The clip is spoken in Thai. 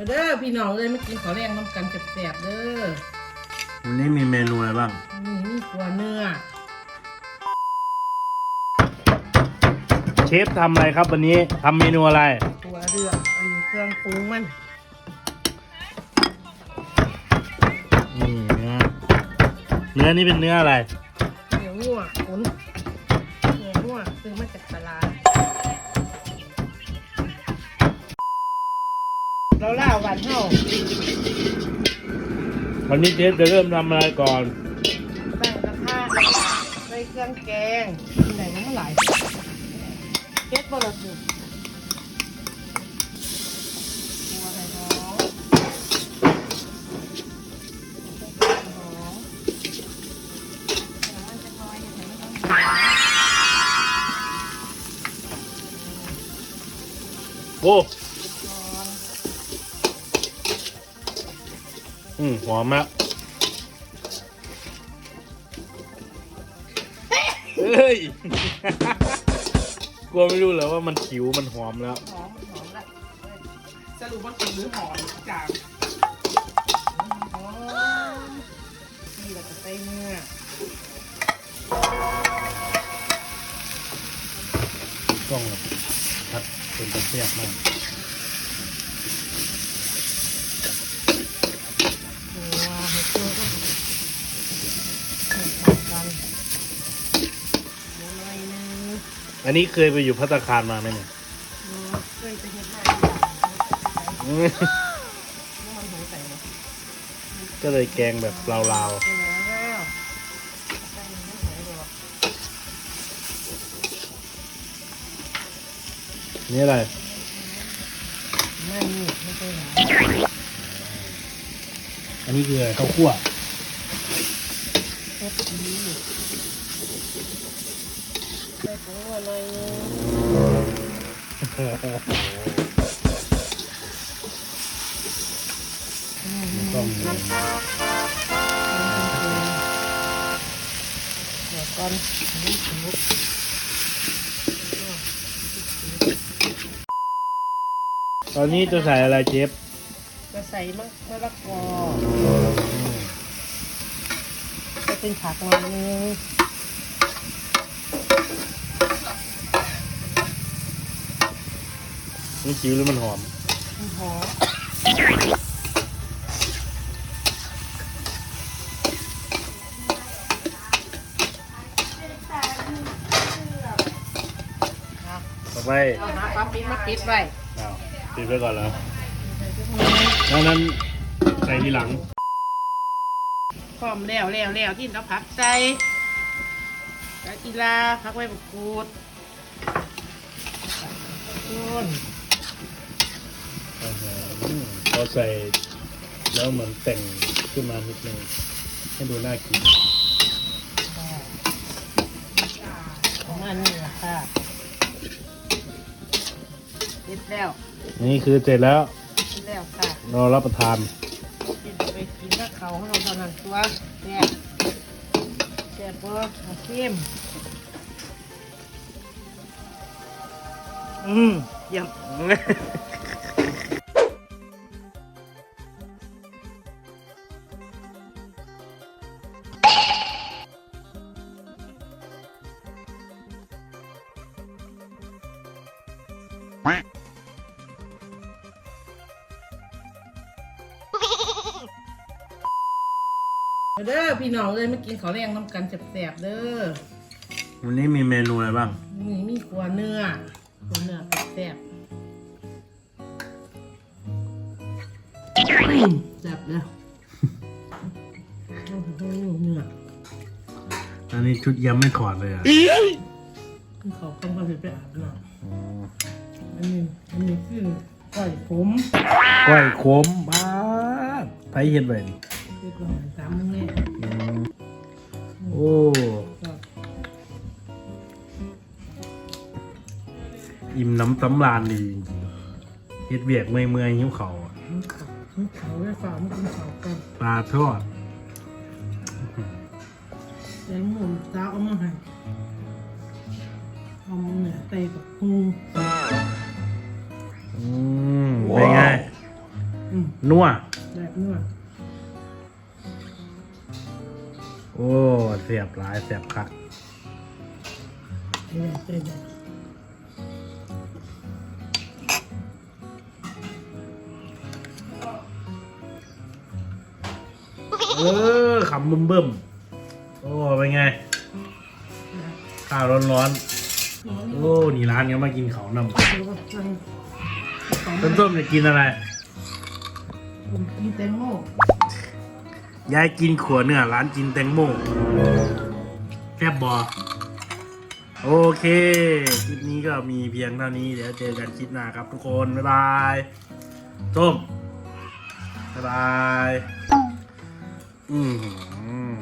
มาเด้อพี่น้องเลยมากินขอแรงน้ำกันแสบๆเด้อวันนี้มีเมนูอะไรบ้าง นี่มีกัวเนื้อ เชฟทำอะไรครับวันนี้ทำเมนูอะไรกัวเรืออันนี้เครื่องปรุงมันนี่เนื้อเนื้อนี่เป็นเนื้ออะไร เนื้องัวขุนเนื้องัวซื้อมาจากตลาด เราล่าวันเท่าวันนี้เชฟจะเริ่มทำอะไรก่อนตั้งกระทะใส่เครื่องแกงที่ไหนน้ำมันไหลเฮ็ดบ่ละสิกัวไอืมหอมมากเฮ้ย กลัวไม่รู้เหรอว่ามันขิวมันหอมแล้ว หอมหอมละสรุปว่ากินหรือหอมจางนี่เราจะใส่เนื้อต้องแบบครับเป็นตะเกียบมาก ตัวให้ตัวก็ให้เข้ากันเดี๋ยวหน่อยนึง อันนี้เคยไปอยู่พัตตาคารมาไหมเนี่ยอืมเคยไปเห็นหน้าที่หลังน้ำมันหอยใส่เนาะก็เลยแกงแบบลาวใช่แล้วใส่น้ำหอยดอกๆนี่อะไร ไม่นี่ไม่ใช่หรออันนี้คืออะไรข้าวคั่วเฮ็ดดีใส่ผงนัวหน่ยต้องเดี๋ยวก่อนนี่สมุกตอนนี้จะใส่อะไรเจฟจะใส่มะมะละกอจะเป็นผักหน่อยนึง มันจิ๋วหรือมันหอมหอมครับต่อไปเอาหาปั๊มปิดมาปิดไว้อ้าวปิดไว้ก่อนแล้วแล้วนั้นใส่ทีหลัง พร้อมแล้วแล้วแล้วที่เราผักใส่กะกีลาผักไว้บุกูดต้น อืมพอใส่แล้วเหมือนแต่งขึ้นมานิดนึงให้ดูน่ากินของมันนี่แหละค่ะปิดแล้วนี่คือเสร็จแล้วปิดแล้วค่ะรอรับประทานกินไปกินกับเขาวของเราเท่านั้นตัวแซ่บแซ่บบ่มาชิมอืมเยี่ยม เด้อพี่น้องเลยมากินขอแรงน้ำกันแสบๆเด้อวันนี้มีเมนูอะไรบ้างนี่มีกัวเนื้อกัวเนื้อแสบอืมแสบเลยอื้อหือเนื้ออันนี้ชุดยำไม่ขอดเลยอะ คือเขาต้องมาไปอาบน้ำอันนี้อันนี้คือก้อยขมก้อยขมบ้าดไผเห็ดไว้นี่เรียกว่าสามมื้อแรกอืมโอ้ก็อิ่มน้ำตำลานดีจริงๆเฮ็ดเบียกเมื่อยเมื่อยๆหิวเขาวอะมันเขามันเขาได้ฝามันกินเขากันปลาทอด แต่หมุนตาเอามาให้ เอามาเหนือเตะกับพุงอืมเป็นไง อืมนัว แบบนวดโอ้ เสียบหลาย เสียบคักเรื่อยเรื่อยเออขำบึ้มบึ้มโอ้ เป็นไง ข้าวร้อนร้อนๆ โอ้นี่ร้านเนี้ยมากินเขาวนำต้นส้มจะกินอะไร ผมกินแตงโมยายกินขัวเนื้อร้านกินแตงโมแซ่บบอโอเค คลิปนี้ก็มีเพียงเท่านี้ เดี๋ยวเจอกันคลิปหน้าครับทุกคน บ๊ายบายส้มบ๊ายบาย อืม